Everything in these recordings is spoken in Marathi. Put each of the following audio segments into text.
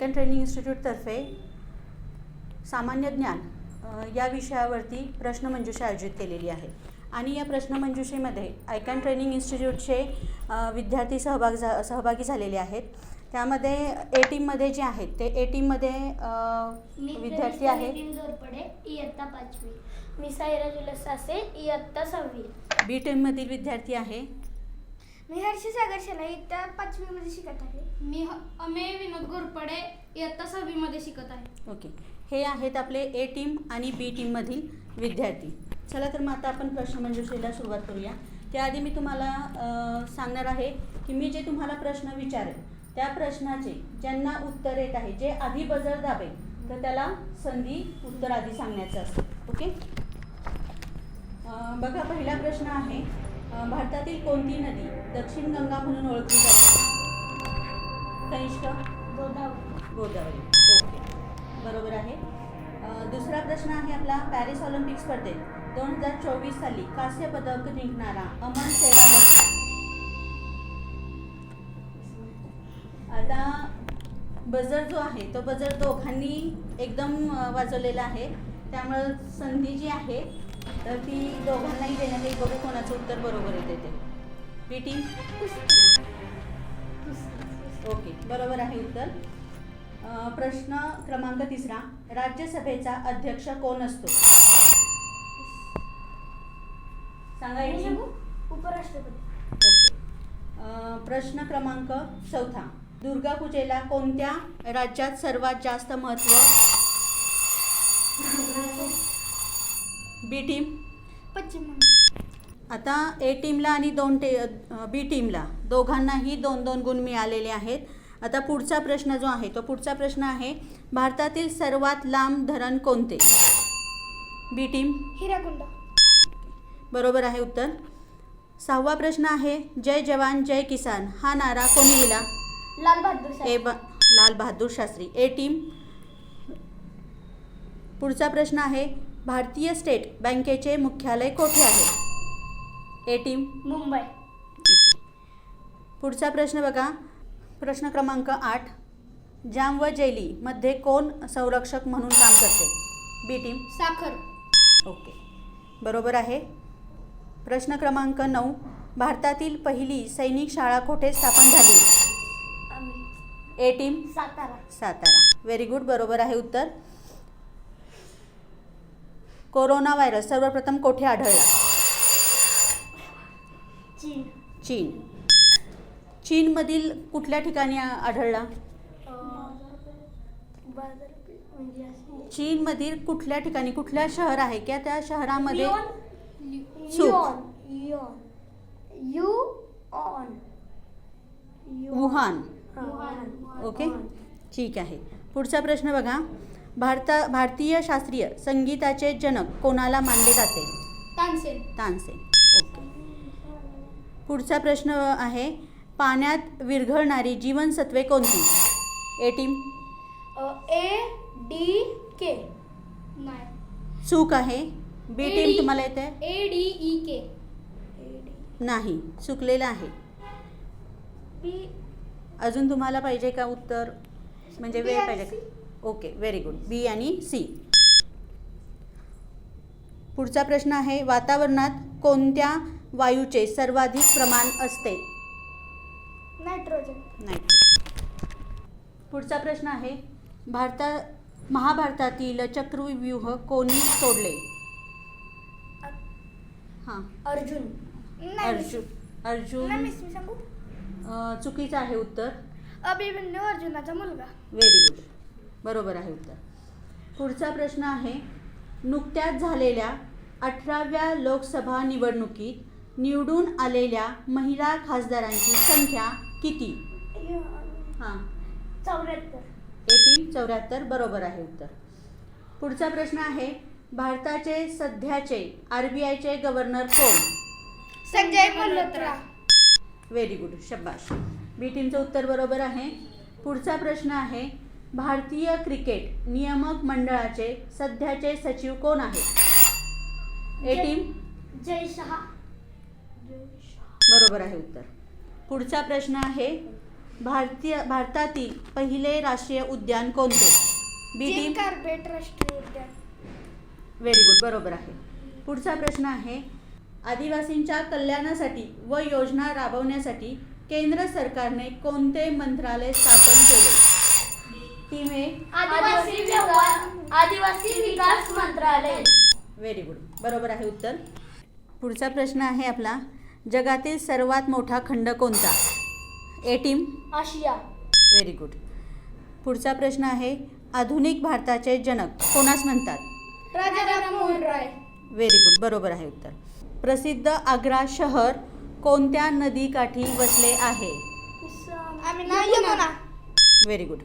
आयकन ट्रेनिंग इन्स्टिट्यूटतर्फे सामान्य ज्ञान या विषयावरती प्रश्नमंजुषा आयोजित केलेली आहे. आणि या प्रश्नमंजुषेमध्ये आयकन ट्रेनिंग इन्स्टिट्यूटचे विद्यार्थी सहभाग झा सहभागी झालेले आहेत. त्यामध्ये ए टीममध्ये जे आहेत ते ए टीममध्ये विद्यार्थी आहेत. इयत्ता पाचवी. मी सायरा जुलस सासे इयत्ता सहावी. बी टीममधील विद्यार्थी आहे. मी हर्षी सागर शेला इयत्ता पाचवीमध्ये शिकत आहे. मी ह- अमेय विनोद घोरपडे इयत्ता सहावीमध्ये शिकत आहे. ओके. हे आहेत आपले ए टीम आणि बी टीममधील विद्यार्थी. चला तर मग आता आपण प्रश्नमंजुषेला सुरुवात करूया. त्याआधी मी तुम्हाला अ, सांगणार आहे की मी जे तुम्हाला प्रश्न विचारेल त्या प्रश्नाचे ज्यांना उत्तर येत आहे जे आधी बजर दाबेल तर त्याला संधी उत्तर आधी सांगण्याचं असतं. ओके? अ, बघा पहिला प्रश्न आहे भारतातील कोणती नदी दक्षिण गंगा म्हणून ओळखली जाते? कनिष्ठ गोदावरी. गोदावरी. ओके. बरोबर आहे. दुसरा प्रश्न आहे आपला. पॅरिस ऑलिम्पिक स्पर्धेत दोन हजार चोवीस साली कांस्य पदक जिंकणारा अमन सेरावत आता बजर जो आहे तो बजर दोघांनी एकदम वाजवलेला आहे. त्यामुळं संधी जी आहे तर ती दोघांनाही देण्यात येईल. बघू कोणाचं उत्तर बरोबर येते ते. टीम ओके बरोबर आहे उत्तर. प्रश्न क्रमांक तिसरा. राज्यसभेचा अध्यक्ष कोण असतो? सांगा? उपराष्ट्रपती. ओके. प्रश्न क्रमांक चौथा. दुर्गा पूजेला कोणत्या राज्यात सर्वात जास्त महत्त्व? B team? पश्चिम बंगाल आता ए टीमला आणि दोन टे बी टीमला दोघांनाही दोन दोन गुण मिळालेले आहेत. आता पुढचा प्रश्न जो आहे तो पुढचा प्रश्न आहे भारतातील सर्वात लांब धरण कोणते? B team. हिराकुंड. बरोबर आहे उत्तर. सहावा प्रश्न आहे जय जवान जय किसान हा नारा कोणी दिला? लाल बहादूर ए ब लाल बहादूर शास्त्री. ए टीम. पुढचा प्रश्न आहे भारतीय स्टेट बँकेचे मुख्यालय कोठे आहे? A team. मुंबई. पुढचा प्रश्न बघा. प्रश्न क्रमांक आठ. जाम व जेली मध्ये कोण संरक्षक म्हणून काम करते? B team. साखर. ओके. बरोबर आहे. प्रश्न क्रमांक नऊ. भारतातील पहिली सैनिक शाळा कुठे स्थापन झाली? A team. Satara. Satara. Very good बरोबर आहे उत्तर. कोरोना व्हायरस सर्वप्रथम कोठे आढळला? चीन. चीन. चीनमधील कुठल्या ठिकाणी आढळला? म्हणजे चीनमधील कुठल्या ठिकाणी कुठल्या शहर आहे? की त्या शहरामध्ये चूक. You on. वुहान. ओके ठीक आहे. पुढचा प्रश्न बघा. भारता भारतीय शास्त्रीय संगीताचे जनक कोणाला मानले जाते? तानसेन. तानसेन. ओके. पुढचा प्रश्न आहे पाण्यात विरघळणारी जीवनसत्वे कोणती? A team. A D K. नाही. चूक आहे. B team. तुम्हाला येते? A D E K. नाही. चुकलेलं आहे. अजून तुम्हाला पाहिजे का उत्तर? म्हणजे वेळ पाहिजे का? ओके व्हेरी गुड बी आणि सी पुढचा प्रश्न आहे वातावरणात कोणत्या वायूचे सर्वाधिक प्रमाण असते? नायट्रोजन. पुढचा प्रश्न आहे भारता महाभारतातील चक्रव्यूह कोणी तोडले हां. अर्जुन. अर्जुन. अर्जुन. चुकीचं आहे उत्तर. अभिमन्यू अर्जुनाचा मुलगा. व्हेरी गुड बरोबर आहे उत्तर. पुढचा प्रश्न आहे नुकत्याच झालेल्या अठराव्या लोकसभा निवडणुकीत निवडून आलेल्या महिला खासदारांची संख्या किती? हां. चौऱ्याहत्तर. एटीन चौऱ्याहत्तर बरोबर आहे उत्तर. पुढचा प्रश्न आहे भारताचे सध्याचे आर बी आयचे गव्हर्नर कोण? संजय मल्होत्रा. व्हेरी गुड शब्बाश बी टीमचं उत्तर बरोबर आहे. पुढचा प्रश्न आहे भारतीय क्रिकेट नियामक मंडळाचे सध्याचे सचिव कोण आहेत? A team? जय शहा. बरोबर आहे उत्तर. पुढचा प्रश्न आहे भारतीय भारतातील पहिले राष्ट्रीय उद्यान कोणते? B team? कार्बेट राष्ट्रीय उद्यान. व्हेरी गुड बरोबर आहे. पुढचा प्रश्न आहे आदिवासींच्या कल्याणासाठी व योजना राबवण्यासाठी केंद्र सरकारने कोणते मंत्रालय स्थापन केले? टीम ए आदिवासी व्यवहार आदिवासी विकास मंत्रालय. व्हेरी गुड बरोबर आहे उत्तर. पुढचा प्रश्न आहे आपला. जगातील सर्वात मोठा खंड कोणता? A team Asia. Very good पुढचा प्रश्न आहे आधुनिक भारताचे जनक कोणास म्हणतात? राजाराम मोहन राय. व्हेरी गुड बरोबर आहे उत्तर. प्रसिद्ध आग्रा शहर कोणत्या नदीकाठी वसले आहे? व्हेरी गुड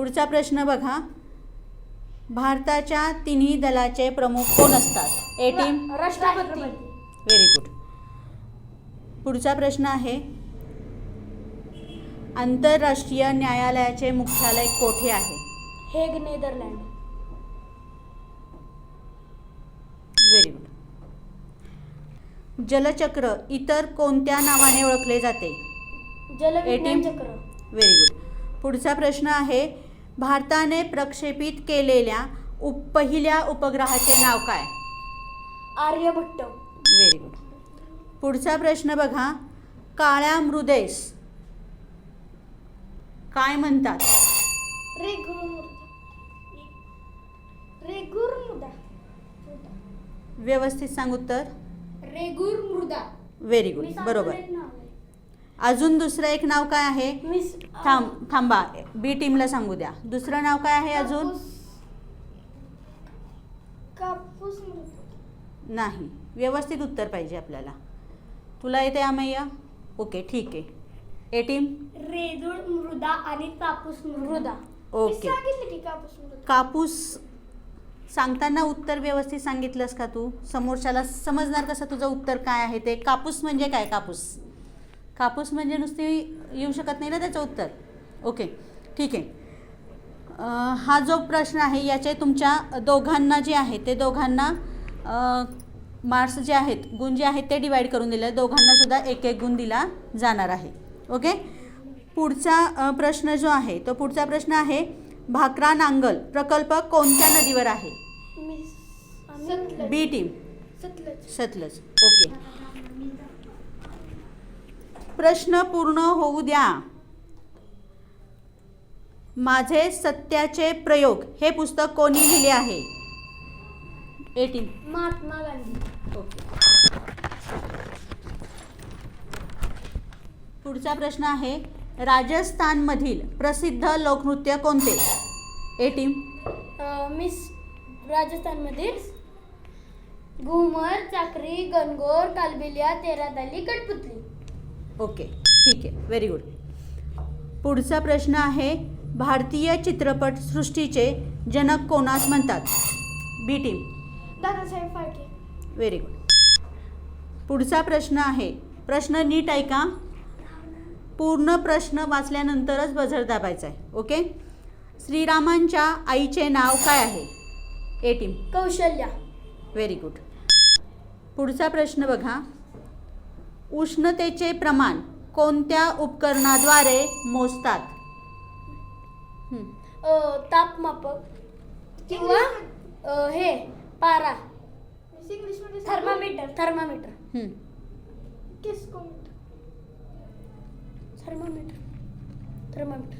पुढचा प्रश्न बघा. भारताच्या तिन्ही दलाचे प्रमुख कोण असतात? ए टीम राष्ट्रपती. व्हेरी गुड पुढचा प्रश्न आहे. आंतरराष्ट्रीय न्यायालयाचे मुख्यालय कोठे आहे? Hague Netherland. व्हेरी गुड जलचक्र इतर कोणत्या नावाने ओळखले जाते? Eighteen. चक्र. व्हेरी गुड पुढचा प्रश्न आहे भारताने प्रक्षेपित केलेल्या उप पहिल्या उपग्रहाचे नाव काय? आर्यभट्ट. व्हेरी गुड पुढचा प्रश्न बघा. काळ्या मृदेस काय म्हणतात? व्यवस्थित सांग उत्तर. रेगूर मृदा व्हेरी गुड बरोबर. अजून दुसरं एक नाव काय आहे? मिस थांब थांबा. बी टीमला सांगू द्या. दुसरं नाव काय आहे अजून? कापूस. नाही. व्यवस्थित उत्तर पाहिजे आपल्याला. तुला येते अमय्या? ओके ठीक आहे. ए टीम रेदूळ मृदा आणि कापूस मृदा. ओके. मी सांगितलं की कापूस मृदा. कापूस सांगताना उत्तर व्यवस्थित सांगितलंस का तू? समोरच्याला समजणार कसं तुझं उत्तर काय आहे ते? कापूस म्हणजे काय कापूस? कापूस म्हणजे नुसती येऊ शकत नाही ना त्याचं उत्तर? ओके ठीक आहे. हा जो प्रश्न आहे याचे तुमच्या दोघांना जे आहे ते दोघांना मार्क्स जे आहेत गुण जे आहेत ते डिवाईड करून दिले. दोघांना सुद्धा एक एक गुण दिला जाणार आहे. ओके पुढचा प्रश्न जो आहे तो पुढचा प्रश्न आहे भाकरा नांगल प्रकल्प कोणत्या नदीवर आहे? B team Sutlej. Sutlej. Okay प्रश्न पूर्ण होऊ द्या. माझे सत्याचे प्रयोग हे पुस्तक कोणी लिहिले आहे? A team Mahatma Gandhi. Okay. पुढचा प्रश्न आहे राजस्थानमधील प्रसिद्ध लोकनृत्य कोणते? ए टीम अं, मिस राजस्थानमध्ये घुमर चाकरी गणगोर कालबिलिया तेराताली कठपुतली ओके ठीक आहे. व्हेरी गुड पुढचा प्रश्न आहे भारतीय चित्रपट सृष्टीचे जनक कोणास म्हणतात? B team Dadasaheb Phalke. Very good पुढचा प्रश्न आहे प्रश्न नीट ऐका पूर्ण प्रश्न वाचल्यानंतरच बझर दाबायचा आहे ओके? श्रीरामांच्या आईचे नाव काय आहे? A team Kaushalya. Very good पुढचा प्रश्न बघा. उष्णतेचे प्रमाण कोणत्या उपकरणाद्वारे मोजतात? तापमापक किंवा अं, हे पारा. Thermometer thermometer. हं. थर्मामीटर. थर्मामीटर.